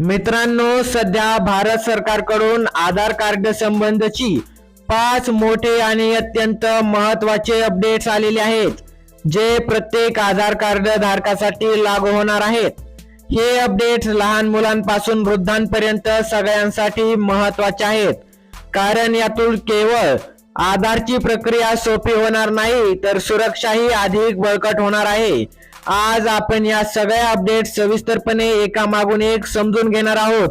मित्रांनो सध्या भारत सरकारकडून आधार कार्ड संबंधची पाच मोठे आणि अत्यंत महत्त्वाचे अपडेट्स आलेले आहेत जे प्रत्येक आधार कार्ड धारकासाठी लागू होणार आहेत. हे अपडेट्स लहान मुलांपासून वृद्धांपर्यंत सगळ्यांसाठी महत्त्वाचे आहेत. कारण यातून केवळ आधारची प्रक्रिया सोपी होणार नाही तर सुरक्षाही अधिक बळकट होणार आहे. आज आपण या सगळ्या अपडेट सविस्तरपणे एका मागून एक समजून घेणार आहोत.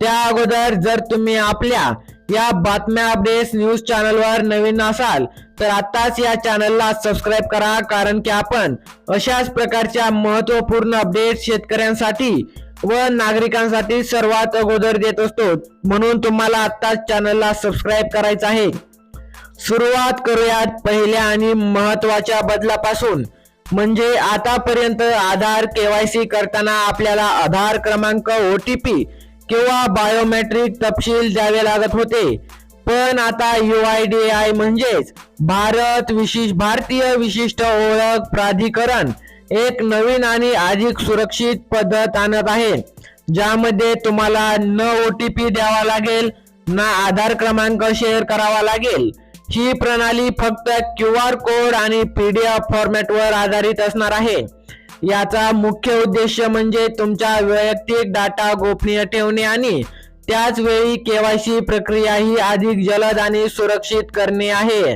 त्या अगोदर जर तुम्ही आपल्या या बातम्या अपडेट्स न्यूज चॅनलवर नवीन असाल तर आताच या चॅनलला सबस्क्राईब करा कारण की आपण अशाच प्रकारच्या महत्त्वपूर्ण अपडेट शेतकऱ्यांसाठी व नागरिकांसाठी सर्वात अगोदर देत असतो. म्हणून तुम्हाला आत्ताच चॅनलला सबस्क्राईब करायचं आहे. सुरुवात करूयात पहिल्या आणि महत्त्वाच्या बदलापासून. म्हणजे आतापर्यंत आधार केवायसी करताना आपल्याला आधार क्रमांक ओ टी पी किंवा बायोमेट्रिक तपशील द्यावे लागत होते. पण आता यू आय डी आय म्हणजेच भारत विशेष भारतीय विशिष्ट ओळख प्राधिकरण एक नवीन आणि अधिक सुरक्षित पद्धत आणत आहे ज्यामध्ये तुम्हाला न ओ टी पी द्यावा लागेल ना आधार क्रमांक शेअर करावा लागेल. ही प्रणाली फक्त क्यू आर कोड आणि पीडीएफ फॉर्मॅटवर आधारित असणार आहे. याचा मुख्य उद्देश म्हणजे तुमचा वैयक्तिक डाटा गोपनीय ठेवणे आणि त्याच वेळी केवायसी प्रक्रिया ही अधिक जलद आणि सुरक्षित करणे आहे.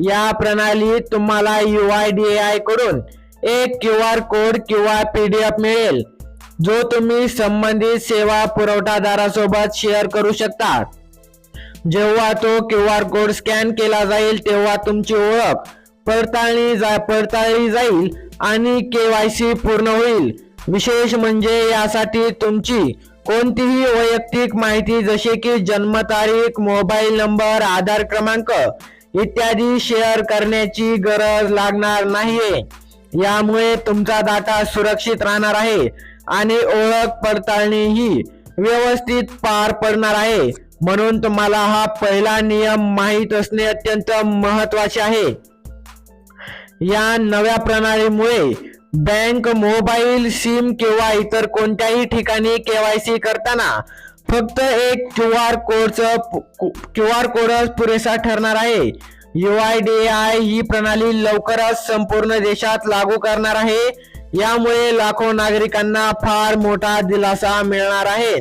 या प्रणालीत तुम्हाला यू आय डी आयकडून एक क्यू आर कोड किंवा पीडीएफ मिळेल जो तुम्ही संबंधित सेवा पुरवठादारासोबत शेअर करू शकता. जेव्हा तो क्यू आर कोड स्कॅन केला जाईल तेव्हा तुमची ओळख पडताळणी जा पडताळली जाईल आणि के वाय सी पूर्ण होईल. विशेष म्हणजे यासाठी तुमची कोणतीही वैयक्तिक माहिती जसे की जन्मतारीख मोबाईल नंबर आधार क्रमांक इत्यादी शेअर करण्याची गरज लागणार नाहीये. यामुळे तुमचा डाटा सुरक्षित राहणार आहे आणि ओळख पडताळणी ही व्यवस्थित पार पडणार आहे. म्हणून तुम्हाला हा पहिला नियम माहीत असणे अत्यंत महत्त्वाचे आहे. या नव्या प्रणालीमुळे बँक मोबाईल सिम किंवा इतर कोणत्याही ठिकाणी केवायसी करताना फक्त एक क्यू आर कोडचं क्यू आर कोडच पुरेसा ठरणार आहे. यू आय डी आय ही प्रणाली लवकरच संपूर्ण देशात लागू करणार आहे. यामुळे लाखो नागरिकांना फार मोठा दिलासा मिळणार आहे.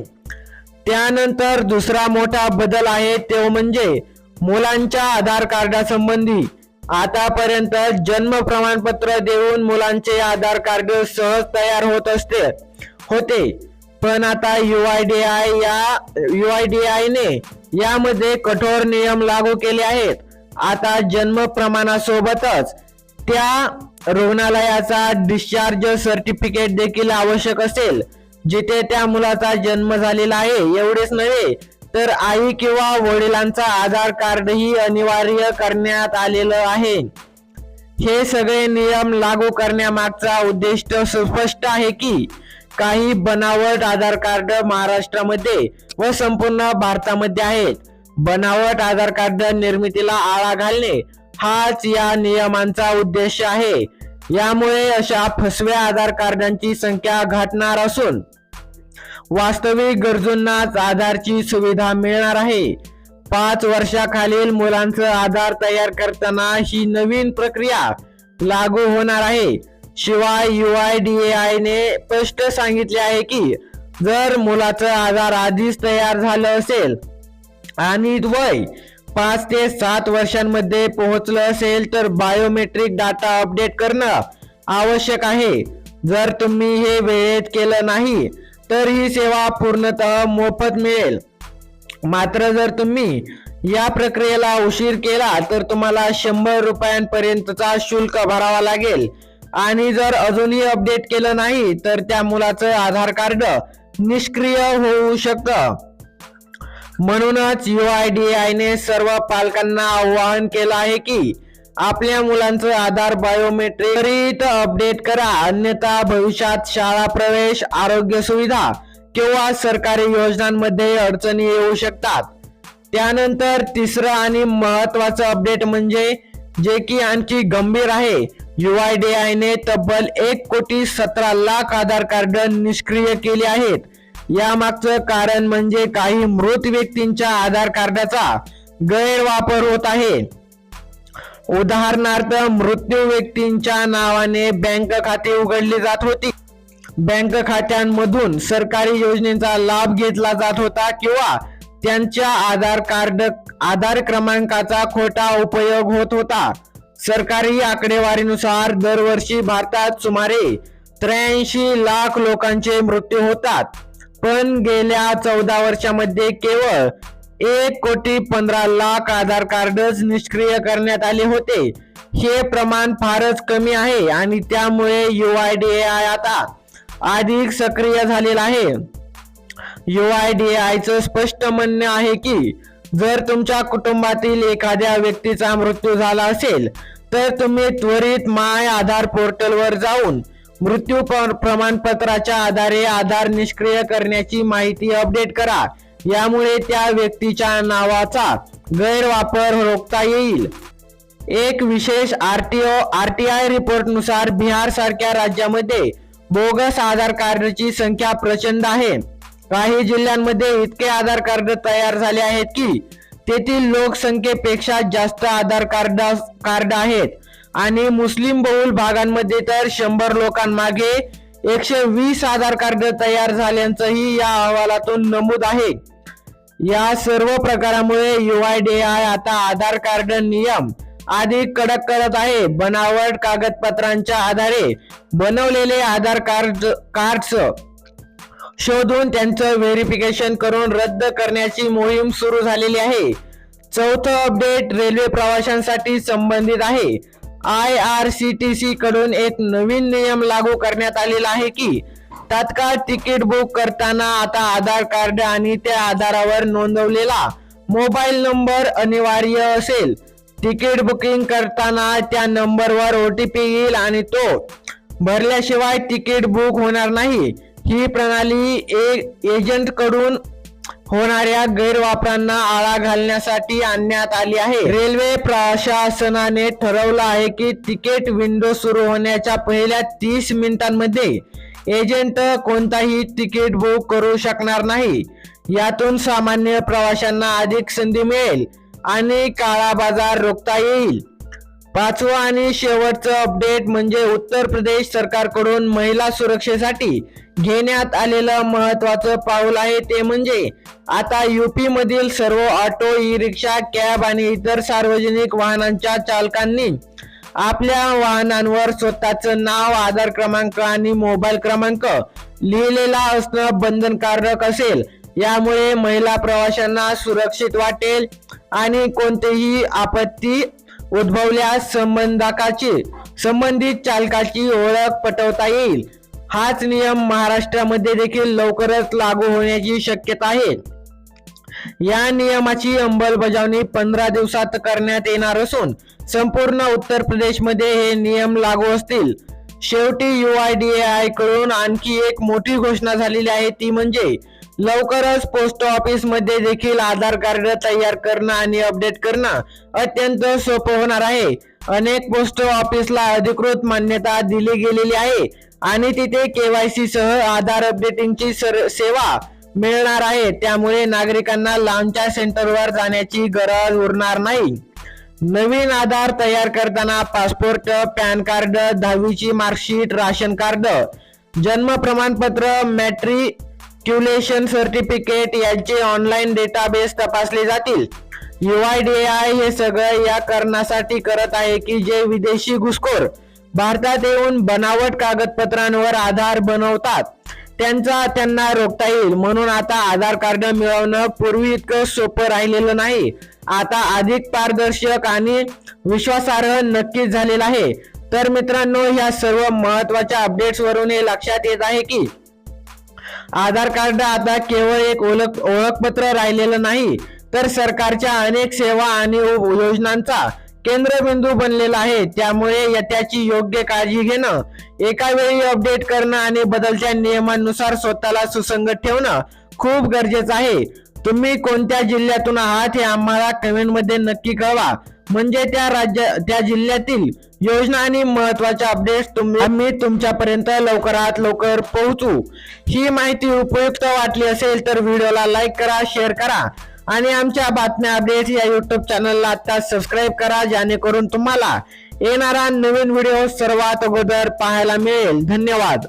त्यानंतर दुसरा मोठा बदल आहे तो म्हणजे मुलांच्या आधार कार्डासंबंधी. आतापर्यंत जन्म प्रमाणपत्र देऊन मुलांचे आधार कार्ड सहज तयार होत असते होते. पण आता यू आय डी आय या यू आय डी आयने यामध्ये कठोर नियम लागू केले आहेत. आता जन्म प्रमाणासोबतच त्या रुग्णालयाचा डिस्चार्ज सर्टिफिकेट देखील आवश्यक असेल. जिथे त्या मुलाचा जन्म झालेला आहे एवढेच नव्हे तर आई किंवा वडिलांचा आधार कार्डही अनिवार्य करण्यात आलेलं आहे. हे सगळे नियम लागू करण्यामागचा उद्दिष्ट स्पष्ट आहे की काही बनावट आधार कार्ड महाराष्ट्रामध्ये व संपूर्ण भारतामध्ये आहेत. बनावट आधार कार्ड निर्मितीला आळा घालणे हाच या नियमांचा उद्देश आहे. यामुळे अशा फसव्या आधार कार्डांची संख्या घटणार असून वास्तविक गरजूंनाच आधारची सुविधा मिळणार आहे. पाच वर्षाखालील मुलांचं आधार तयार करताना ही नवीन प्रक्रिया लागू होणार आहे. शिवाय यू आय डी आय ने स्पष्ट सांगितले आहे की जर मुलाचं आधार आधीच तयार झालं असेल आणि वय पाच ते सात वर्षांमध्ये पोहोचलं असेल तर बायोमेट्रिक डाटा अपडेट करणं आवश्यक आहे. जर तुम्ही हे वेळेत केलं नाही तर ही सेवा पूर्णतः मोफत मिळेल. मात्र जर तुम्ही या प्रक्रियेला उशीर केला तर तुम्हाला शंभर रुपयांपर्यंतचा शुल्क भरावा लागेल. आणि जर अजूनही अपडेट केलं नाही तर त्या मुलाचं आधार कार्ड निष्क्रिय होऊ शकतं. म्हणूनच यू आय डी आयने सर्व पालकांना आवाहन केलं आहे की आपल्या मुलांचं आधार बायोमेट्रिक अपडेट करा. अन्यथा भविष्यात शाळा प्रवेश आरोग्य सुविधा किंवा सरकारी योजनांमध्ये अडचणी येऊ शकतात. त्यानंतर तिसरं आणि महत्वाचं अपडेट म्हणजे जे की आणखी गंभीर आहे. यू आय डी आयने तब्बल एक कोटी सतरा लाख आधार कार्ड निष्क्रिय केले आहेत. यामागचं कारण म्हणजे काही मृत व्यक्तींच्या आधार कार्डाचा गैरवापर होत आहे. उदाहरणार्थ मृत्यू व्यक्तींच्या नावाने बँक खाते उघडली जात होती. बँक खात्यांमधून सरकारी योजनेचा लाभ घेतला जात होता किंवा त्यांच्या आधार कार्ड आधार क्रमांकाचा खोटा उपयोग होत होता. सरकारी आकडेवारीनुसार दरवर्षी भारतात सुमारे त्र्याऐंशी लाख लोकांचे मृत्यू होतात. पण गेल्या चौदा वर्षामध्ये केवळ एक कोटी पंधरा लाख आधार कार्डच निष्क्रिय करण्यात आले होते. हे प्रमाण फारच कमी आहे आणि त्यामुळे युआयडीएआय आता अधिक सक्रिय झालेला आहे. UIDAI चं स्पष्ट म्हणणं आहे की जर तुमच्या कुटुंबातील एखाद्या व्यक्तीचा मृत्यू झाला असेल तर तुम्ही त्वरित माय आधार पोर्टलवर जाऊन मृत्यू प्रमाणपत्राच्या आधारे आधार निष्क्रिय करण्याची माहिती अपडेट करा. यामुळे त्या व्यक्तीच्या नावाचा गैरवापर रोखता येईल. एक विशेष आरटीओ आरटीआय रिपोर्टनुसार बिहार सारख्या राज्यामध्ये बोगस आधार कार्डची संख्या प्रचंड आहे. काही जिल्ह्यांमध्ये इतके आधार कार्ड तयार झाले आहेत की तेथील लोकसंख्येपेक्षा जास्त आधार कार्ड कार्ड आहेत. आणि मुस्लिम बहुल भागांमध्ये तर शंभर लोकांमागे एकशे वीस आधार कार्ड तयार झाल्याचंही या अहवालातून नमूद आहे. या सर्व प्रकारामुळे युआयडीआय आता आधार कार्ड नियम अधिक कडक करत आहे. बनावट कागदपत्रांच्या आधारे बनवलेले आधार कार्ड कार्ड्स शोधून त्यांचं व्हेरिफिकेशन करून रद्द करण्याची मोहीम सुरू झालेली आहे. चौथं अपडेट रेल्वे प्रवाशांसाठी संबंधित आहे. I R C T C कडून एक नवीन नियम लागू करण्यात आलेला आहे की तात्काळ तिकीट बुक करताना आता आधार कार्ड आणि त्या आधारावर नोंदवलेला मोबाईल नंबर अनिवार्य असेल. तिकीट बुकिंग करताना त्या नंबरवर ओ टी पी येईल आणि तो भरल्याशिवाय तिकीट बुक होणार नाही. ही प्रणाली एजंटकडून होणाऱ्या गैरवापरांना आळा घालण्यासाठी आणण्यात आली आहे. रेल्वे प्रशासनाने ठरवलं आहे की तिकीट विंडो सुरू होण्याच्या पहिल्या तीस मिनिटांमध्ये एजंट कोणताही तिकीट बुक करू शकणार नाही. यातून सामान्य प्रवाशांना अधिक संधी मिळेल आणि काळा बाजार रोखता येईल. पाचवं आणि शेवटचं अपडेट म्हणजे उत्तर प्रदेश सरकारकडून महिला सुरक्षेसाठी घेण्यात आलेलं महत्वाचं पाऊल आहे. ते म्हणजे आता युपी मधील सर्व ऑटो ई रिक्षा कॅब आणि इतर सार्वजनिक वाहनांच्या चालकांनी आपल्या वाहनांवर स्वतःचं नाव आधार क्रमांक आणि मोबाईल क्रमांक लिहिलेला असणं बंधनकारक असेल. यामुळे महिला प्रवाशांना सुरक्षित वाटेल आणि कोणतेही आपत्ती उद्भवल्यास संबंधकाची संबंधित चालकाची ओळख पटवता येईल. हाच नियम महाराष्ट्रामध्ये देखील लवकरच लागू होण्याची शक्यता आहे. या नियमाची अंमलबजावणी पंधरा दिवसात करण्यात येणार असून संपूर्ण उत्तर प्रदेशमध्ये हे नियम लागू असतील. शेवटी युआयडीएआयकडून आणखी एक मोठी घोषणा झालेली आहे ती म्हणजे लवकरच पोस्ट ऑफिसमध्ये देखील आधार कार्ड तयार करणं आणि अपडेट करणं अत्यंत सोपं होणार आहे. अनेक पोस्ट ऑफिसला अधिकृत मान्यता दिली गेलेली आहे आणि तिथे केवायसी सह आधार अपडेटिंगची सर- सेवा मिळणार आहे. त्यामुळे नागरिकांना लांबच्या सेंटरवर जाण्याची गरज उरणार नाही. नवीन आधार तयार करताना पासपोर्ट पॅन कार्ड दहावीची मार्कशीट राशन कार्ड जन्म प्रमाणपत्र ट्युलेशन सर्टिफिकेट यांचे ऑनलाईन डेटाबेस तपासले जातील. युआयडीआय हे सगळं या कारणासाठी करत आहे की जे विदेशी घुसखोर भारतात येऊन बनावट कागदपत्रांवर आधार बनवतात. त्यांचा त्यांना रोखता येईल. म्हणून आता आधार कार्ड मिळवणं पूर्वी इतकं सोपं राहिलेलं नाही. आता अधिक पारदर्शक आणि विश्वासार्ह नक्कीच झालेलं आहे. तर मित्रांनो ह्या सर्व महत्त्वाच्या अपडेट्सवरून हे लक्षात येत आहे की आधार कार्ड आता केवळ एक ओळख ओळखपत्र राहिलेलं नाही तर सरकारच्या अनेक सेवा आणि योजनांचा केंद्रबिंदू बनलेला आहे. त्यामुळे त्याची योग्य काळजी घेणं एका वेळी अपडेट करणं आणि बदलत्या नियमांनुसार स्वतःला सुसंगत ठेवणं खूप गरजेचं आहे. तुम्ही कोणत्या जिल्ह्यातून आहात हे आम्हाला कमेंटमध्ये नक्की कळवा. म्हणजे त्या राज्य त्या जिल्ह्यातील योजना आणि महत्त्वाच्या अपडेट्स तुम्ही आम्ही तुमच्यापर्यंत लवकरात लवकर पोहोचू. ही माहिती उपयुक्त वाटली असेल तर व्हिडिओला लाईक करा शेअर करा. आणि आमच्या बातम्या अपडेट्स या युट्यूब चॅनलला आता सबस्क्राईब करा जेणेकरून तुम्हाला येणारा नवीन व्हिडिओ सर्वात अगोदर पाहायला मिळेल. धन्यवाद.